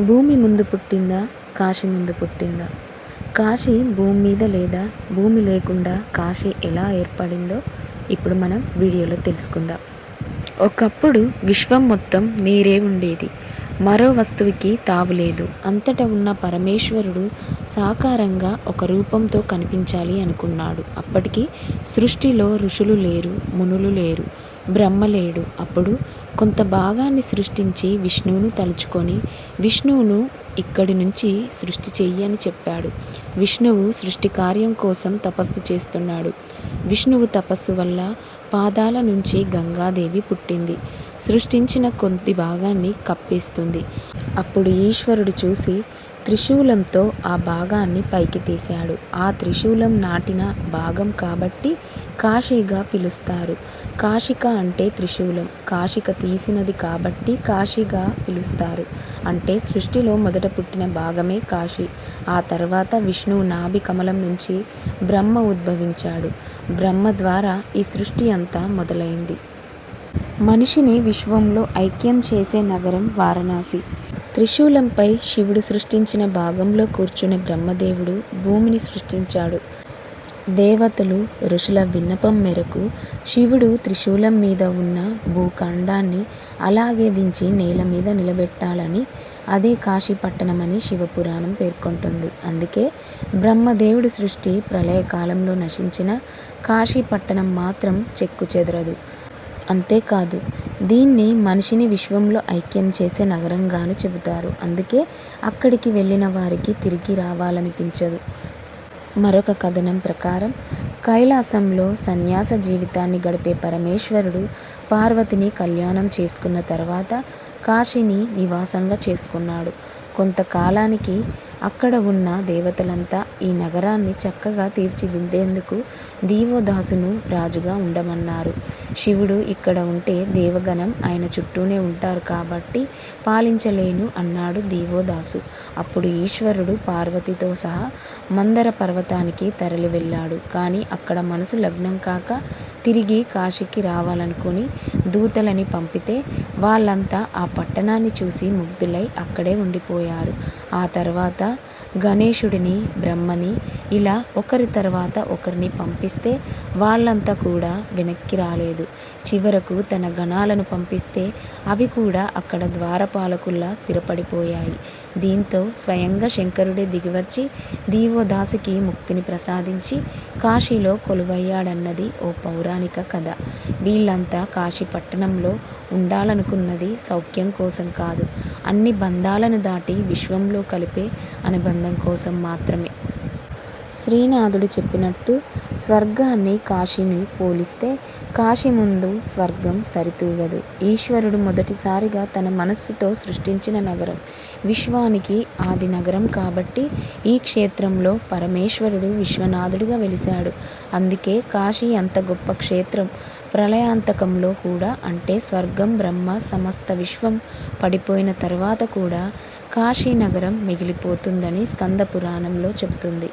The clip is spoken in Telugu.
భూమి ముందు పుట్టిందా? కాశీ ముందు పుట్టిందా? కాశీ భూమి మీద లేదా? భూమి లేకుండా కాశీ ఎలా ఏర్పడిందో ఇప్పుడు మనం వీడియోలో తెలుసుకుందాం. ఒకప్పుడు విశ్వం మొత్తం నీరే ఉండేది. మరో వస్తువుకి తావులేదు అంతటా ఉన్న పరమేశ్వరుడు సాకారంగా ఒక రూపంతో కనిపించాలి అనుకున్నాడు. అప్పటికి సృష్టిలో ఋషులు లేరు మునులు లేరు. బ్రహ్మ లేడు. అప్పుడు కొంత భాగాన్ని సృష్టించి విష్ణువును తలుచుకొని విష్ణువును ఇక్కడి నుంచి సృష్టి చెయ్యి అని చెప్పాడు. విష్ణువు సృష్టి కార్యం కోసం తపస్సు చేస్తున్నాడు. విష్ణువు తపస్సు వల్ల పాదాల నుంచి గంగాదేవి పుట్టింది. సృష్టించిన కొద్ది భాగాన్ని కప్పేస్తుంది. అప్పుడు ఈశ్వరుడు చూసి త్రిశూలంతో ఆ భాగాన్ని పైకి తీశాడు. ఆ త్రిశూలం నాటిన భాగం కాబట్టి కాశీగా పిలుస్తారు. కాశిక అంటే త్రిశూలం. కాశిక తీసినది కాబట్టి కాశీగా పిలుస్తారు. అంటే సృష్టిలో మొదట పుట్టిన భాగమే కాశీ. ఆ తర్వాత విష్ణువు నాభి కమలం నుంచి బ్రహ్మ ఉద్భవించాడు. బ్రహ్మ ద్వారా ఈ సృష్టి అంతా మొదలైంది. మనిషిని విశ్వంలో ఐక్యం చేసే నగరం వారణాసి. త్రిశూలంపై శివుడు సృష్టించిన భాగంలో కూర్చునే బ్రహ్మదేవుడు భూమిని సృష్టించాడు. దేవతలు ఋషుల విన్నపం మేరకు శివుడు త్రిశూలం మీద ఉన్న భూఖండాన్ని అలాగే దించి నేల మీద నిలబెట్టాలని అదే కాశీపట్టణమని శివపురాణం పేర్కొంటుంది. అందుకే బ్రహ్మదేవుడి సృష్టి ప్రళయకాలంలో నశించిన కాశీపట్టణం మాత్రం చెక్కు చెదరదు. అంతేకాదు దీన్ని మనిషిని విశ్వంలో ఐక్యం చేసే నగరంగాను చెబుతారు. అందుకే అక్కడికి వెళ్ళిన వారికి తిరిగి రావాలనిపించదు. మరొక కథనం ప్రకారం కైలాసంలో సన్యాస జీవితాన్ని గడిపే పరమేశ్వరుడు పార్వతిని కళ్యాణం చేసుకున్న తర్వాత కాశీని నివాసంగా చేసుకున్నాడు. కొంతకాలానికి అక్కడ ఉన్న దేవతలంతా ఈ నగరాన్ని చక్కగా తీర్చిదిద్దేందుకు దీవోదాసును రాజుగా ఉండమన్నారు. శివుడు ఇక్కడ ఉంటే దేవగణం ఆయన చుట్టూనే ఉంటారు కాబట్టి పాలించలేను అన్నాడు దీవోదాసు. అప్పుడు ఈశ్వరుడు పార్వతితో సహా మందర పర్వతానికి తరలి వెళ్ళాడు. కానీ అక్కడ మనసు లగ్నం కాక తిరిగి కాశీకి రావాలనుకుని దూతలని పంపితే వాళ్ళంతా ఆ పట్టణాన్ని చూసి ముగ్ధులై అక్కడే ఉండిపోయారు. ఆ తర్వాత గణేశుడిని బ్రహ్మని ఇలా ఒకరి తర్వాత ఒకరిని పంపిస్తే వాళ్ళంతా కూడా వెనక్కి రాలేదు. చివరకు తన గణాలను పంపిస్తే అవి కూడా అక్కడ ద్వారపాలకుల్లా స్థిరపడిపోయాయి. దీంతో స్వయంగా శంకరుడే దిగివచ్చి దీవోదాసికి ముక్తిని ప్రసాదించి కాశీలో కొలువయ్యాడన్నది ఓ పౌరాణిక కథ. వీళ్ళంతా కాశీ పట్టణంలో ఉండాలనుకున్నది సౌఖ్యం కోసం కాదు. అన్ని బంధాలను దాటి విశ్వంలో కలిపే అనుబంధం కోసం మాత్రమే. శ్రీనాథుడు చెప్పినట్టు స్వర్గాన్ని కాశీని పోలిస్తే కాశీ ముందు స్వర్గం సరితూగదు. ఈశ్వరుడు మొదటిసారిగా తన మనస్సుతో సృష్టించిన నగరం విశ్వానికి ఆది నగరం కాబట్టి ఈ క్షేత్రంలో పరమేశ్వరుడు విశ్వనాథుడిగా వెలిశాడు. అందుకే కాశీ అంత గొప్ప క్షేత్రం. ప్రళయాంతకంలో కూడా అంటే స్వర్గం బ్రహ్మ సమస్త విశ్వం పడిపోయిన తర్వాత కూడా కాశీనగరం మిగిలిపోతుందని స్కంద పురాణంలో చెబుతుంది.